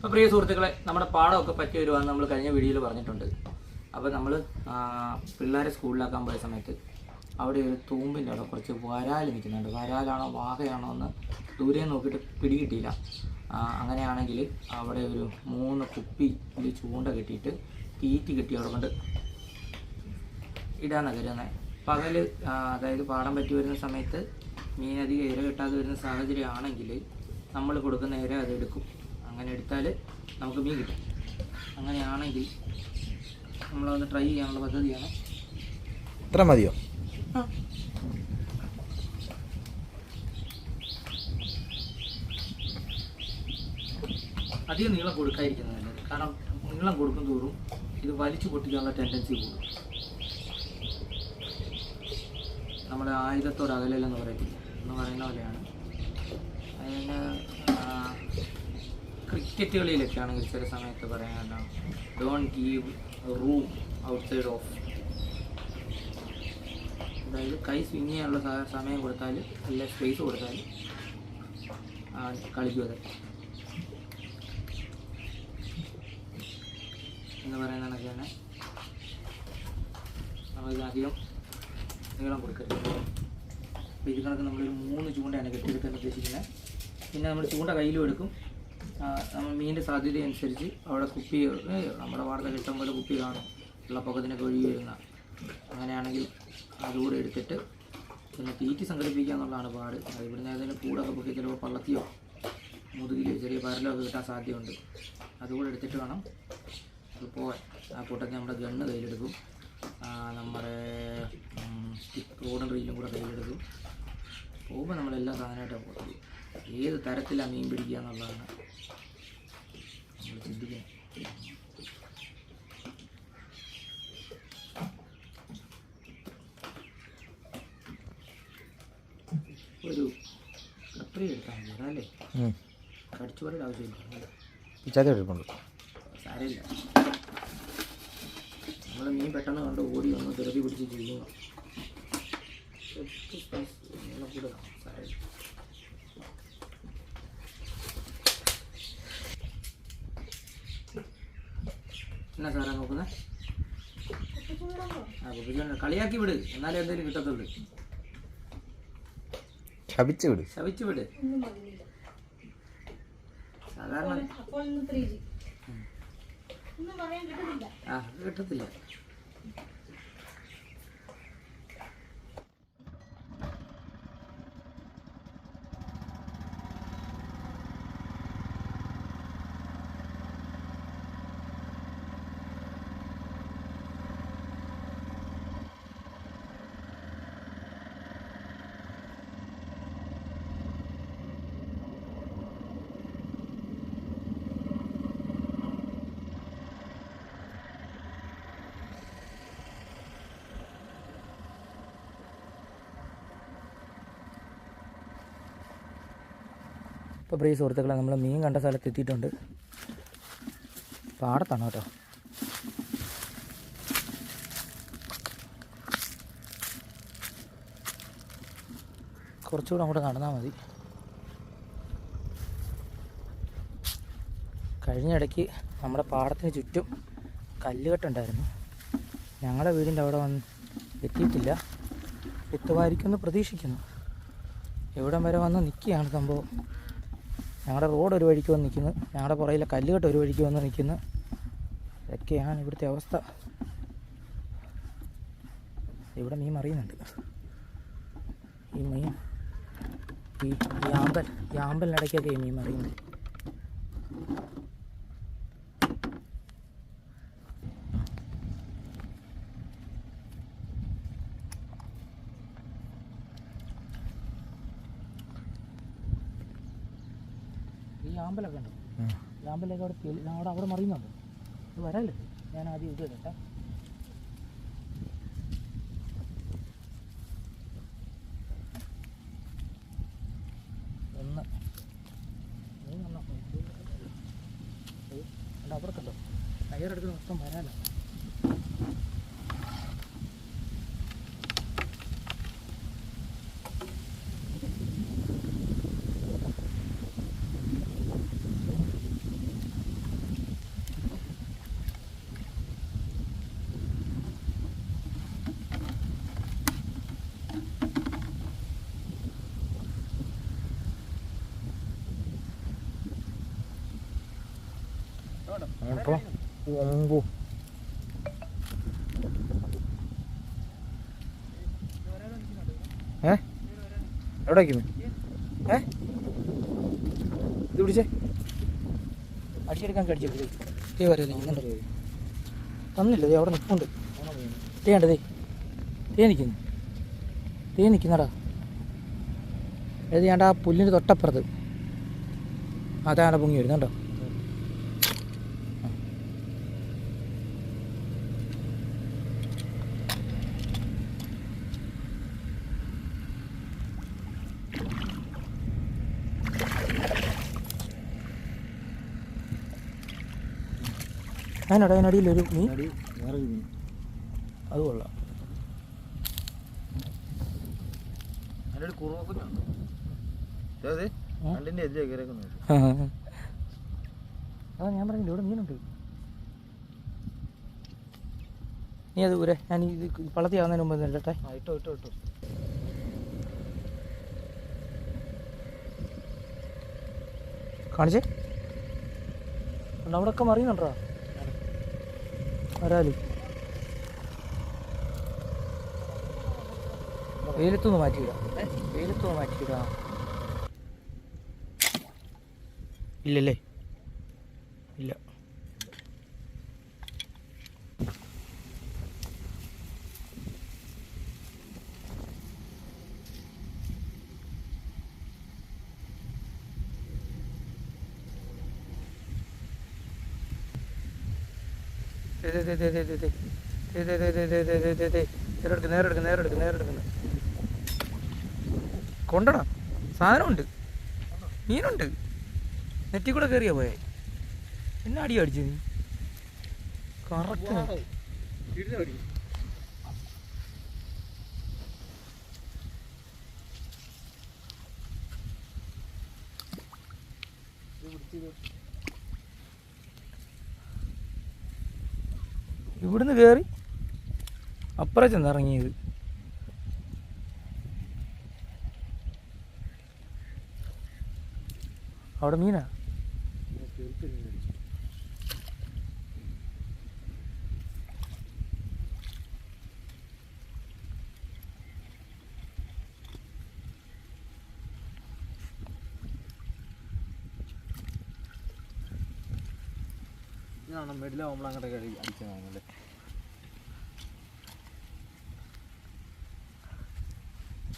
അപ്പോൾ പ്രിയ സുഹൃത്തുക്കളെ നമ്മുടെ പാടമൊക്കെ പറ്റി വരുവാന്ന് നമ്മൾ കഴിഞ്ഞ വീഡിയോയിൽ പറഞ്ഞിട്ടുണ്ട്. അപ്പോൾ നമ്മൾ പിള്ളേരെ സ്കൂളിലാക്കാൻ പോയ സമയത്ത് അവിടെ ഒരു തൂമ്പിന്റെ അവിടെ കുറച്ച് വരാൽ നിൽക്കുന്നുണ്ട്. വരാലാണോ വാഹയാണോ എന്ന് ദൂരെ നോക്കിയിട്ട് പിടികിട്ടിയില്ല. അങ്ങനെയാണെങ്കിൽ അവിടെ ഒരു മൂന്ന് കുപ്പി ചൂണ്ട കെട്ടിയിട്ട് തീറ്റി കെട്ടി അവിടെ കൊണ്ട് ഇടാൻ കരുതുന്നത് പകൽ അതായത് പാടം പറ്റി വരുന്ന സമയത്ത് മീൻ അധികം ഇര കിട്ടാതെ വരുന്ന സാഹചര്യമാണെങ്കിൽ നമ്മൾ കൊടുക്കുന്ന ഇര അത് എടുക്കും. അങ്ങനെ എടുത്താൽ നമുക്ക് മീൻ കിട്ടും. അങ്ങനെയാണെങ്കിൽ നമ്മളതൊന്ന് ട്രൈ ചെയ്യാനുള്ള പദ്ധതിയാണ്. ഇത്ര മതിയോ? അധികം നീളം കൊടുക്കാതിരിക്കുന്നത് നല്ലത് കാരണം നീളം കൊടുക്കും തോറും ഇത് വലിച്ചു പൊട്ടിക്കാനുള്ള ടെൻഡൻസി കൂടും. നമ്മുടെ ആയുധത്തോട് അകലെന്ന് പറയത്തില്ല? എന്ന് പറയുന്ന പോലെയാണ്. അതിന് ക്രിക്കറ്റ് കളിയിലൊക്കെ ആണെങ്കിൽ ചില സമയത്ത് പറയാനുണ്ടാവും don't give room outside off അതായത് കൈ സ്വിങ് ചെയ്യാനുള്ള സമയം കൊടുത്താൽ നല്ല സ്പേസ് കൊടുത്താൽ കളിക്കും അത്. എന്ന് പറയുന്ന കണക്ക് തന്നെ അധികം നീളം കൊടുക്കരുത്. അപ്പോൾ ഇത് കണക്ക് നമ്മളൊരു മൂന്ന് ചൂണ്ടയാണ് കെട്ടിയെടുക്കാൻ ഉദ്ദേശിക്കുന്നത്. പിന്നെ നമ്മൾ ചൂണ്ട കയ്യിലും എടുക്കും. മീനിന്റെ സാധ്യത അനുസരിച്ച് അവിടെ കുപ്പി നമ്മുടെ വാർത്ത കിട്ടും പോലെ കുപ്പി കാണും വെള്ളപ്പൊക്കത്തിനൊക്കെ ഒഴുകി വരുന്ന. അങ്ങനെയാണെങ്കിൽ അതുകൂടെ എടുത്തിട്ട് പിന്നെ തീറ്റി സംഘടിപ്പിക്കുക എന്നുള്ളതാണ് പാട്. അത് ഇവിടുന്ന് ഏതെങ്കിലും കൂടൊക്കെ പൊക്കി ചിലപ്പോൾ പള്ളത്തിയോ മുതുകിലോ ചെറിയ പരലോ ഒക്കെ കിട്ടാൻ സാധ്യതയുണ്ട്. അതുകൂടെ എടുത്തിട്ട് വേണം പോവാൻ. ആ കൂട്ടത്തിൽ നമ്മുടെ ഗണ്ണ് കയ്യിലെടുക്കും. നമ്മുടെ റോഡും റീലും കൂടെ കയ്യിലെടുക്കും. പോകുമ്പോൾ നമ്മളെല്ലാ സാധനമായിട്ടാണ് പോകുന്നത് ഏത് തരത്തിലാണ് മീൻ പിടിക്കുക എന്നുള്ളതാണ്. നമ്മൾ ചിന്തിക്കുന്നത് ഒരു കത്രി എടുത്താൽ മതി അല്ലേ? കടിച്ചു പറയുടെ ആവശ്യമില്ല. സാരമില്ല. നമ്മൾ മീൻ പെട്ടെന്ന് കണ്ട് ഓടി വന്ന് ധൃതി പിടിച്ച് ചെയ്യുന്നു. സാരമില്ല. എന്നാ സാറാ നോക്കുന്നത് ആ കുപ്പിച്ചുകൊണ്ട് കളിയാക്കി വിട്. എന്നാലേ എന്തെങ്കിലും കിട്ടത്തുള്ളൂ. ശപിച്ച് വിട്. ശവിച്ചു വിട്. സാധാരണ ആ കിട്ടത്തില്ല. ഇപ്പോൾ പ്രിയ സുഹൃത്തുക്കളെ നമ്മൾ മീൻ കണ്ട സ്ഥലത്ത് എത്തിയിട്ടുണ്ട്. പാടത്താണ് കേട്ടോ. കുറച്ചുകൂടെ അങ്ങോട്ട് നടന്നാൽ മതി. കഴിഞ്ഞ ഇടയ്ക്ക് നമ്മുടെ പാടത്തിന് ചുറ്റും കല്ലുകെട്ടുണ്ടായിരുന്നു. ഞങ്ങളുടെ വീടിന്റെ അവിടെ വന്ന് എത്തിയിട്ടില്ല. എത്തുമായിരിക്കുമെന്ന് പ്രതീക്ഷിക്കുന്നു. എവിടം വരെ വന്ന് നിൽക്കുകയാണ് സംഭവം. ഞങ്ങളുടെ റോഡ് ഒരു വഴിക്ക് വന്ന് നിൽക്കുന്നു ഞങ്ങളുടെ പുറയിലെ കല്ലുകെട്ട് ഒരു വഴിക്ക് വന്ന് നിൽക്കുന്നു ഇതൊക്കെയാണ് ഇവിടുത്തെ അവസ്ഥ. ഇവിടെ മീൻ മറിയുന്നുണ്ട്. ഈ മീൻ ഈ ആമ്പൽ ഈ ആമ്പലിനിടയ്ക്കൊക്കെ ഈ മീൻ മറിയുന്നത് ഈ ഉണ്ട് ലാമ്പലൊക്കെ അവിടെ തെളി- അവിടെ അവിടെ മറിയുന്നുണ്ട്. ഇത് വരാല്ലേ? ഞാൻ ആദ്യം ഇത് കേട്ടാ. ഒന്ന്. മൂന്നെണ്ണം. അവിടെ കണ്ടോ മൊത്തം വരാലോ അപ്പോൾ ഒമ്പോ ഏ? എവിടെ വയ്ക്കുന്നു ഏ? ഇത് പിടിച്ചേ. അടിച്ചെടുക്കാൻ കടിച്ചെടുത്ത് വരെ തന്നില്ല ദേ അവിടെ നിൽപ്പുണ്ട് ദേ ഉണ്ട് ദേ. തേ നിൽക്കുന്നു തേ നിൽക്കുന്നടാ ഏത് ഞാൻ ആ പുല്ലിന്റെ തൊട്ടപ്പുറത്ത്. അതാണ് പൊങ്ങി വരുന്നുണ്ടോ അതിനടാ അതിനടിയിൽ ഒരു മീൻ. അത് കൊള്ളാം. അതെ ഞാൻ പറഞ്ഞില്ല ഇവിടെ മീനുണ്ട്. നീ അത് ഊരെ. ഞാൻ ഇത് പള്ളത്തി ആവുന്നതിന് മുമ്പ് നില്ലട്ടെ ഇട്ടോ ഇട്ടോ ഇട്ടോ. കാണിച്ചേ. ഉണ്ട് അവിടെയൊക്കെ മറിയുന്നുണ്ടോ? വരാൽ. വെയിലത്തൊന്ന് മാറ്റിയിടാം. വെയിലത്തൊന്ന് മാറ്റിയിടാം. ഇല്ലല്ലേ? ഇല്ല. കൊണ്ടടാ. സാധനമുണ്ട്. മീനുണ്ട്. നെറ്റി കൂടെ കയറിയാ പോയെ. എന്നാ അടി അടിച്ചു നീ? കറക്റ്റ് ഇവിടുന്ന് കയറി അപ്പുറം ചെന്നിറങ്ങിയത്. അവിടെ മീനാ? മെഡിലാവുമ്പോൾ അങ്ങോട്ടൊക്കെ അടിക്കാൻ വാങ്ങല്ലേ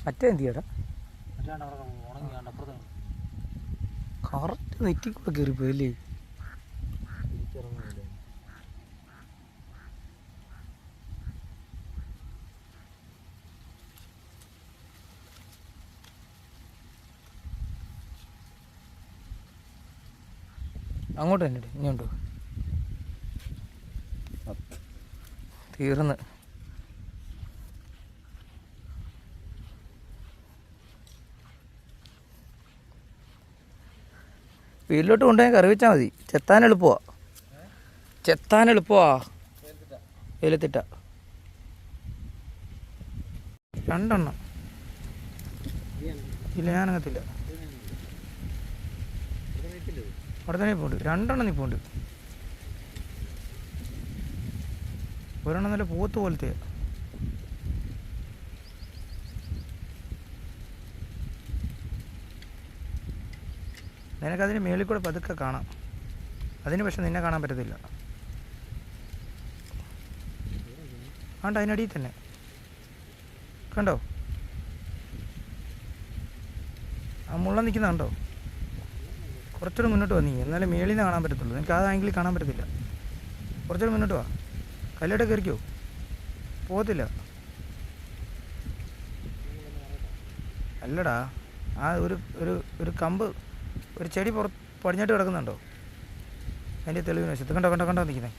മറ്റേ എന്ത് ചെയ്യടാ കറക്റ്റ് നെറ്റിക്കൂടെ കയറിപ്പോയല്ലേ അങ്ങോട്ട് തന്നെ ഇങ്ങോട്ട് തീർന്ന്. വീട്ടിലോട്ട് കൊണ്ടുപോയി കറി വെച്ചാൽ മതി. ചെത്താൻ എളുപ്പമാ ചെത്താൻ എളുപ്പമാ വെയിലത്തിട്ട. രണ്ടെണ്ണം. ഇല്ല ഞാനങ്ങത്തില്ല അവിടെ തന്നെ പോണ്ട് രണ്ടെണ്ണം നിൽപ്പുണ്ട് ഒരെണ്ണം നല്ല പോത്ത് പോലത്തെ നിനക്കതിന് മേളിൽ കൂടെ പതുക്കെ കാണാം. അതിന് പക്ഷെ നിന്നെ കാണാൻ പറ്റത്തില്ല. ആണ്ട് അതിനടിയിൽ തന്നെ. കണ്ടോ? ആ മുള്ള നിൽക്കുന്ന കണ്ടോ? കുറച്ചുകൂടെ മുന്നോട്ട് വന്നീ എന്നാലേ മേളിൽ നിന്ന് കാണാൻ പറ്റത്തുള്ളൂ. നിനക്ക് ആ ആംഗിളിൽ കാണാൻ പറ്റത്തില്ല. കുറച്ചുകൂടെ മുന്നോട്ട് വാ. കല്ലോട്ട് കയറിക്കോ. പോകത്തില്ല. അല്ലടാ ആ ഒരു ഒരു ഒരു കമ്പ് ഒരു ചെടി പുറ പടിഞ്ഞാട്ട് കിടക്കുന്നുണ്ടോ? അതിന്റെ തെളിവിന് വശത്ത് കണ്ടോ കണ്ടോ കണ്ടോ നിൽക്കുന്നത്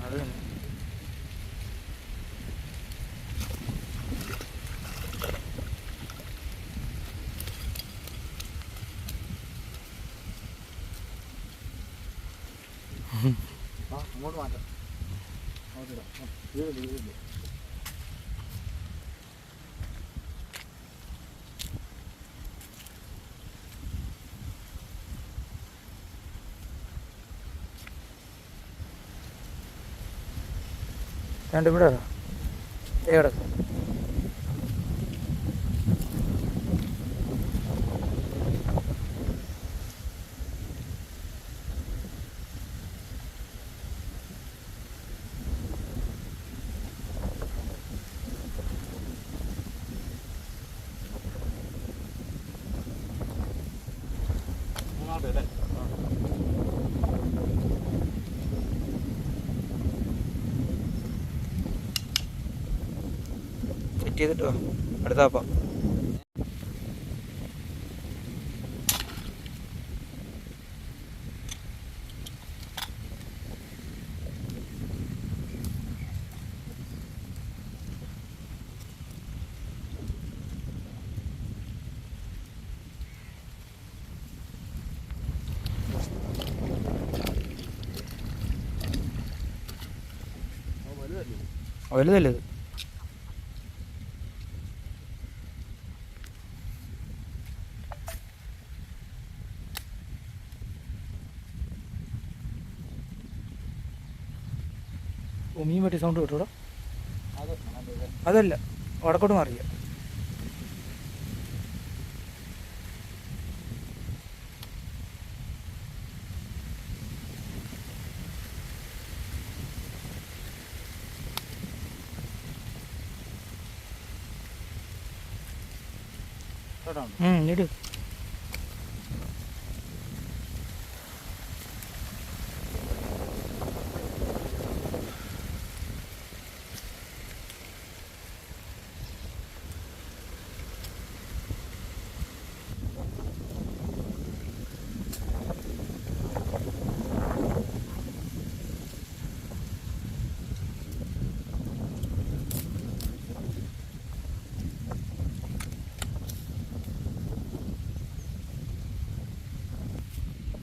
അത് രണ്ട് ഇവിടെ എവിടെ മൂന്നാമത്തെ അല്ലേ സെറ്റ് ചെയ്തിട്ട് വാ. അടുത്താപ്പാ അത് ഓ മീൻ സൗണ്ട് കിട്ടൂടോ അത് അത് അതല്ല വടക്കോട്ട് മാറിയ. കേട്ടോ?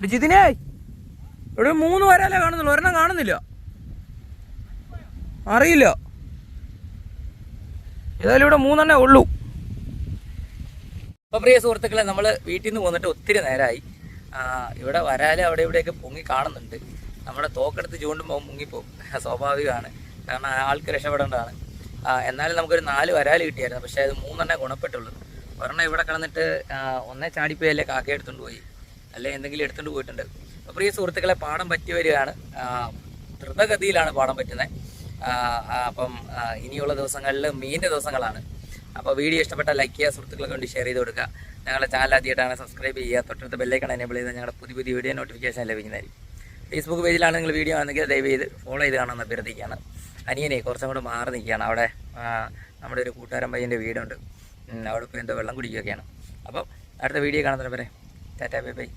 ഇട് ജിതിനെ ഇവിടെ മൂന്ന് വരാലേ കാണുന്നില്ല ഒരെണ്ണം കാണുന്നില്ല. അറിയില്ല. ഏതായാലും ഇവിടെ മൂന്നെണ്ണേ ഉള്ളൂ. അപ്പോൾ പ്രിയ സുഹൃത്തുക്കളെ നമ്മൾ വീട്ടിൽ നിന്ന് പോന്നിട്ട് ഒത്തിരി നേരമായി ഇവിടെ വരാൽ അവിടെ ഇവിടെയൊക്കെ പൊങ്ങി കാണുന്നുണ്ട്. നമ്മുടെ തോക്കെടുത്ത് ചൂണ്ടുമ്പോൾ മുങ്ങിപ്പോകും സ്വാഭാവികമാണ്. കാരണം ആൾക്ക് രക്ഷപ്പെടേണ്ടതാണ്. എന്നാലും നമുക്കൊരു നാല് വരാൽ കിട്ടിയായിരുന്നു. പക്ഷേ അത് മൂന്നെണ്ണേ ഗുണപ്പെട്ടുള്ളൂ. ഒരെണ്ണം ഇവിടെ കിടന്നിട്ട് ഒന്നേ ചാടിപ്പോയല്ലേ കാക്കയെടുത്തുകൊണ്ട് പോയി. അല്ലെ എന്തെങ്കിലും എടുത്തുകൊണ്ട് പോയിട്ടുണ്ട്. അപ്പോൾ ഈ സുഹൃത്തുക്കളെ പാടം പറ്റി വരികയാണ്. ദ്രുതഗതിയിലാണ് പാഠം പറ്റുന്നത്. അപ്പം ഇനിയുള്ള ദിവസങ്ങളിൽ മീനിന്റെ ദിവസങ്ങളാണ്. അപ്പോൾ വീഡിയോ ഇഷ്ടപ്പെട്ട ലൈക്ക് ചെയ്യുക സുഹൃത്തുക്കളെ കൊണ്ട് ഷെയർ ചെയ്ത് കൊടുക്കുക. ഞങ്ങളുടെ ചാനൽ ആദ്യമായിട്ടാണ് സബ്സ്ക്രൈബ് ചെയ്യുക. തൊട്ടടുത്ത ബെല്ലൈക്കൺ എനേബിൾ ചെയ്ത് ഞങ്ങളുടെ പുതിയ പുതിയ വീഡിയോ നോട്ടിഫിക്കേഷൻ ലഭിക്കുന്നതായിരിക്കും. ഫേസ്ബുക്ക് പേജിലാണ് നിങ്ങൾ വീഡിയോ ആണെങ്കിൽ ദയവ് ചെയ്ത് ഫോളോ ചെയ്ത് കാണാമെന്ന് അഭ്യർത്ഥിക്കുകയാണ്. അനിയനെ കുറച്ചും കൂടെ മാറി നിൽക്കുകയാണ്. അവിടെ നമ്മുടെ ഒരു കൂട്ടുകാരൻ പയ്യന്റെ വീടുണ്ട്. അവിടെ ഇപ്പോൾ എന്തോ വെള്ളം കുടിക്കുകയൊക്കെയാണ്. അപ്പം അടുത്ത വീഡിയോ കാണുന്നതിന് വരെ. Tata bye bye.